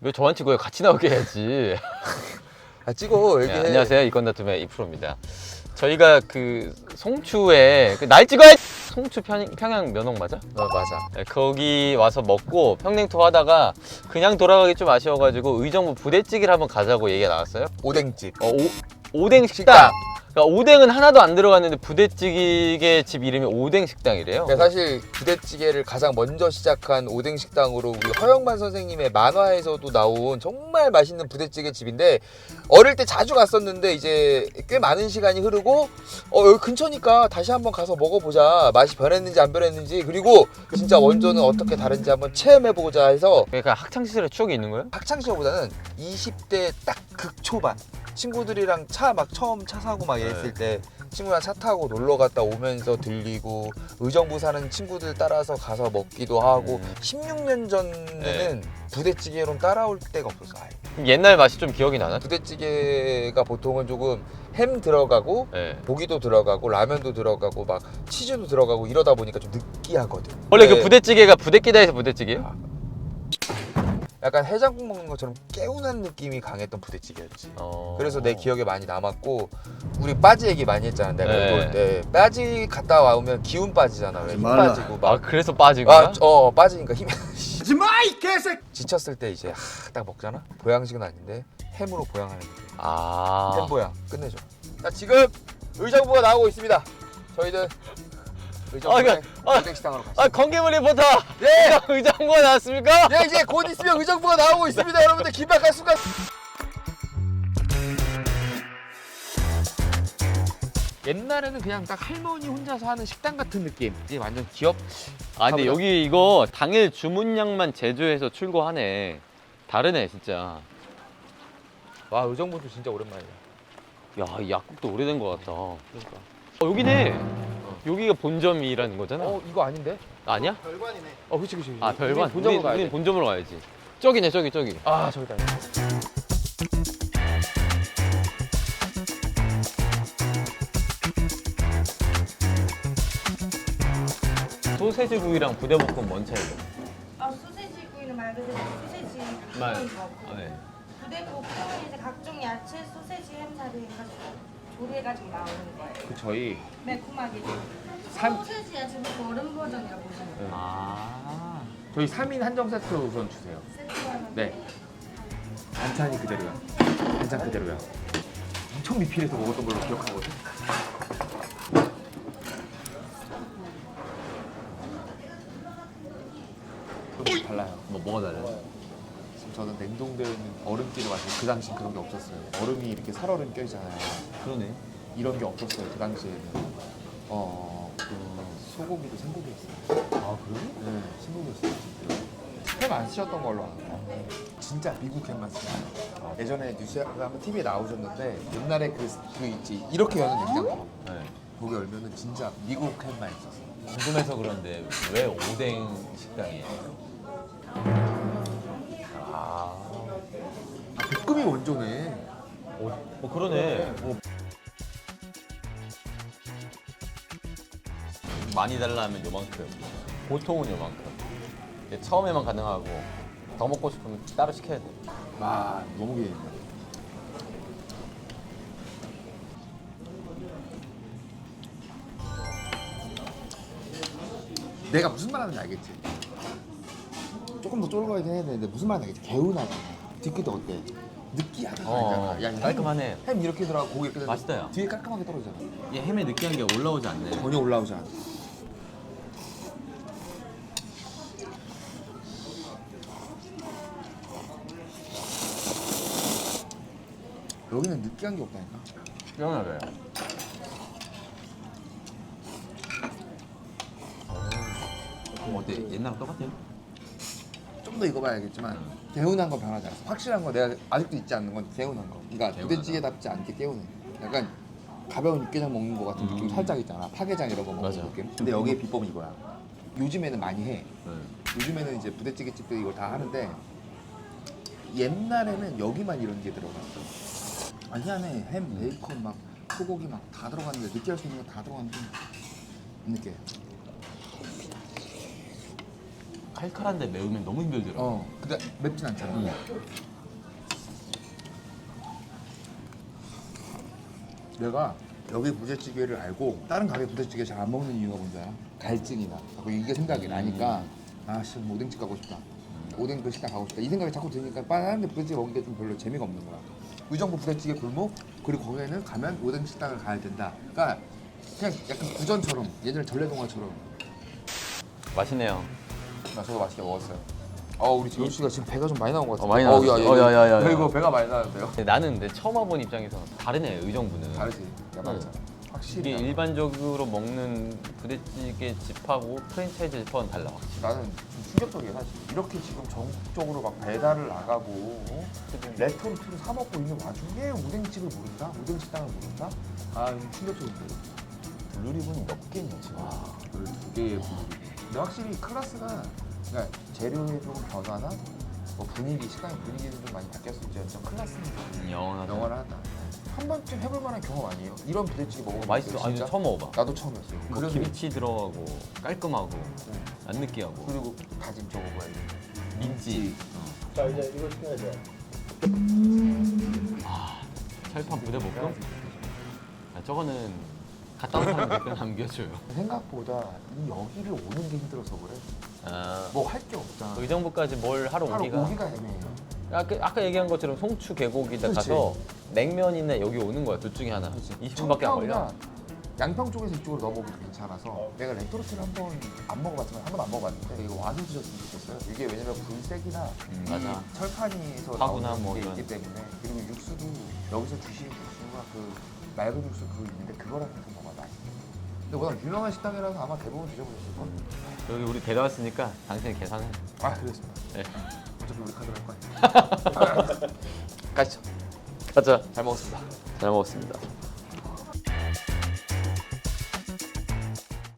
왜 저한테 그걸 같이 나오게 해야지. 아 찍어 네, 이렇게. 안녕하세요. 이건다툼의 이프로입니다. 저희가 그 송추에 그 날 찍어야 송추 평, 평양 면옥 맞아? 어 맞아. 네, 거기 와서 먹고 평냉토 하다가 그냥 돌아가기 좀 아쉬워가지고 의정부 부대찌개를 한번 가자고 얘기가 나왔어요. 오뎅집. 어, 오, 오뎅 식당. 그러니까 오뎅은 하나도 안 들어갔는데 부대찌개 집 이름이 오뎅 식당이래요. 그러니까 사실 부대찌개를 가장 먼저 시작한 오뎅 식당으로 우리 허영만 선생님의 만화에서도 나온 정말 맛있는 부대찌개 집인데 어릴 때 자주 갔었는데 이제 꽤 많은 시간이 흐르고 어 여기 근처니까 다시 한번 가서 먹어보자 맛이 변했는지 안 변했는지 그리고 진짜 원조는 어떻게 다른지 한번 체험해보자 해서 그러니까 학창 시절에 추억이 있는 거예요? 학창 시절보다는 20대 딱 극초반 친구들이랑 차 막 처음 차 사고 막 이랬을 때 친구랑 차 타고 놀러 갔다 오면서 들리고 의정부 사는 친구들 따라서 가서 먹기도 하고 음. 16년 전에는 부대찌개로 따라올 데가 없었어 아예. 그럼 옛날 맛이 좀 기억이 나나? 부대찌개가 보통은 조금 햄 들어가고 네. 고기도 들어가고 라면도 들어가고 막 치즈도 들어가고 이러다 보니까 좀 느끼하거든 원래 그 네. 부대찌개가 부대끼다에서 부대찌개예요? 약간 해장국 먹는 것처럼 개운한 느낌이 강했던 부대찌개였지. 어... 그래서 내 기억에 많이 남았고 우리 빠지 얘기 많이 했잖아. 내가 네. 여기 올때 빠지 갔다 와오면 기운 빠지잖아. 왜 힘 말라. 빠지고 아막 그래서 빠진 거야? 아, 어 빠지니까 힘이 하지 마 이 개새끼! 지쳤을 때 이제 하, 딱 먹잖아? 보양식은 아닌데 햄으로 보양하는 느낌. 아... 햄 보양. 끝내줘. 자 지금 의정부가 나오고 있습니다. 저희는 의정부의 아, 아, 부대식당으로 아 가시죠 건기물 리포터! 네! 의정부가 나왔습니까? 네 이제 곧 있으면 의정부가 나오고 있습니다. 여러분들 긴박한 순간. 옛날에는 그냥 딱 할머니 혼자서 하는 식당 같은 느낌. 이제 완전 기업. 아 근데 가보자. 여기 이거 당일 주문량만 제조해서 출고하네. 다르네 진짜. 와 의정부도 진짜 오랜만이야 야이 약국도 오래된 것 같다. 어, 여기네 여기가 본점이라는 거잖아 어 이거 아닌데? 아니야? 별관이네 어 그치 그치 아 별반 본점으로 우리, 가야 우리 돼. 본점으로 가야지 저기네 저기 저기 아 저기다 소세지 구이랑 부대볶음 뭔 차이죠? 아 소세지 구이는 말 그대로 소세지 아, 네. 부대볶음은 이제 각종 야채, 소세지, 햄살을 해가지고 조리해가지고 나오는 거예요. 그 저희 매콤하게. 삼- 소세지 야채볶음 얼음 버전이라고 보시면 돼요. 아 저희 3인 한정 세트 우선 주세요. 네. 반찬이 그대로야 반찬 그대로야 엄청 미필해서 먹었던 걸로 기억하거든 좀 달라요. 뭐 뭐가 달라요? 지금 저는 냉동되어 있는 얼음띠를 마시고 그 당시 그런 게 없었어요. 얼음이 이렇게 살얼음 껴있잖아요 그러네 이런 게 없었어요 그 당시에는 어, 그 소고기도 생고기였어요 아 그래? 네, 신고기였어요. 햄안 쓰셨던 걸로 알아요. 진짜 미국 햄만 써요. 예전에 뉴스에 한번 TV에 나오셨는데 옛날에 그, 그 있지 이렇게 여는 냉장고 네 거기 열면은 진짜 미국 햄만 있었어. 궁금해서 그런데 왜 오뎅 식당이에요? 아, 아, 볶음이 원조네. 오, 어 그러네 어. 많이 달라면 요만큼 보통은 요만큼 근데 처음에만 가능하고 더 먹고 싶으면 따로 시켜야 돼와 너무 기대된다. 내가 무슨 말 하는지 알겠지? 조금 더 쫄거긴 해야 되는데 무슨 말 하는지 알겠지? 개운하다. 뒤끝 어때? 느끼하다. 어, 야, 깔끔하네. 햄 이렇게 들어가고 고기 이렇게 들어가고 야. 뒤에 깔끔하게 떨어지잖아. 얘 햄에 느끼한 게 올라오지 않네 전혀 올라오지 않아. 여기는 느끼한 게 없다니까. 시원하게 그럼 어때? 옛날랑 똑같아요? 좀 더 익어봐야겠지만 개운한 건 변하지 않았어. 확실한 건 내가 아직도 잊지 않는 건 개운한 거. 그러니까 개운하다. 부대찌개답지 않게 개운해. 약간 가벼운 육개장 먹는 거 같은 느낌 살짝 있잖아. 파게장 이런 거 먹는 맞아. 느낌. 근데 여기의 비법은 이거야. 요즘에는 많이 해. 네. 요즘에는 이제 부대찌개 집들이 이걸 다 하는데 옛날에는 여기만 이런 게 들어갔어. 아 희한해. 햄, 베이컨 막 소고기 막 다 들어갔는데 느끼할 수 있는 거 다 들어갔는데 안 느껴. 칼칼한데 매우면 너무 힘들더라고. 어. 근데 맵진 않잖아. 음. 내가 여기 부대찌개를 알고 다른 가게 부대찌개 잘 안 먹는 이유가 뭔지 알아? 갈증이나 자꾸 이게 생각이 나니까 아씨 오뎅집 가고 싶다 오뎅 그 식당 가고 싶다 이 생각이 자꾸 드니까 다른 데 부대찌개 먹기가 좀 별로 재미가 없는 거야 의정부 부대찌개 골목 그리고 거기에는 가면 오뎅 식당을 가야 된다 그러니까 그냥 약간 구전처럼 예전에 전래동화처럼 맛있네요. 나 저도 맛있게 먹었어요 어 우리 재훈 씨가 지금 배가 좀 많이 나온 것 같아 어, 많이 나왔어. 어, 야, 야, 야, 야. 이거 배가 많이 나는데요 근데 나는 근데 처음 와본 입장에서 다르네 의정부는. 다르지 야 맞아 응. 확실히 이게 달라. 일반적으로 먹는 부대찌개 집하고 프랜차이즈 집하고는 달라. 나는 좀 충격적이야 사실 이렇게 지금 전국적으로 막 배달을 나가고 어? 레토르트를 사 먹고 있는 와중에 오뎅집을 모른다? 오뎅식당을 모른다? 아 이거 충격적인데 블루리본이 몇 개냐 지금. 그두 개의 분위기 근데 확실히 클라스가 그러니까 재료의 조금 변화나 뭐 분위기 식당의 분위기는 좀 많이 클라스는 좀 영원하다. 영원하다 한 번쯤 해볼 만한 경험 아니에요? 이런 부대찌개 먹어본 어, 맛있어. 적 아니? 처음 먹어봐. 나도 처음이었어요 뭐 그래서 김치 들어가고 깔끔하고 네. 안 느끼하고 그리고 다짐 저거 뭐야 이거 민지. 자 이제 이거 시켜야죠. 철판 부대 볶음. 아, 저거는 갔다 온 사람 댓글 남겨줘요. 생각보다 이 여기를 오는 게 힘들어서 그래 아, 뭐 할 게 없잖아 의정부까지 뭘 하러 하루 오기가. 오기가 애매해요 아까, 아까 얘기한 것처럼 송추 계곡이다 그렇지. 가서 냉면이나 여기 오는 거야 둘 중에 하나. 20분밖에 안 걸려. 청평이나 양평 쪽에서 이쪽으로 넘어오기도 괜찮아서 내가 레토르트를 한번 안 먹어봤지만 한 번 안 먹어봤는데 이거 와서 드셨으면 좋겠어요 이게 왜냐면 불색이나 음, 이 맞아. 파구나 나오는 뭐 게 이런. 있기 때문에 그리고 육수도 여기서 주시는 육수가 그 맑은 육수 그거 있는데 그거랑 근데 워낙 유명한 식당이라서 아마 대부분 드셔보셨을 걸? 여기 우리 데려왔으니까 당신이 계산해. 아 그렇습니다 네. 어차피 우리 카드로 할 거야 가시죠. 가자. 잘 먹었습니다 잘 먹었습니다.